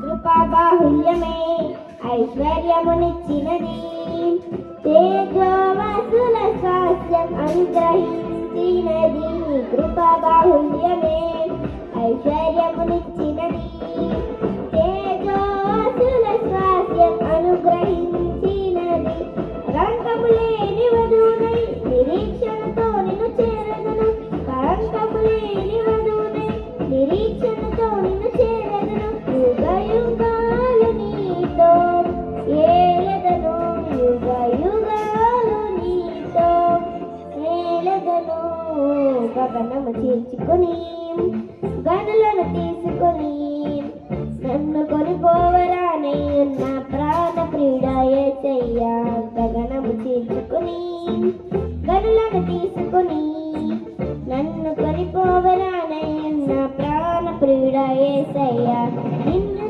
కృపాబాహుల్యమే ఐశ్వర్యమునిచ్చినది. తేజోవసుల స్వాస్థ్యం అనుగ్రహించినది. కృపాబాహుల్యమే ఐశ్వర్యమునిచ్చి గగనము చీల్చుకొని గనులను తీసుకొని నన్ను కొనిపోవరానే నా ప్రాణ క్రీడ ఏ చెయ్యా. గగనము చీల్చుకొని గనులను తీసుకొని నన్ను కొనిపోవరానే నా ప్రాణ క్రీడ ఏ నిన్ను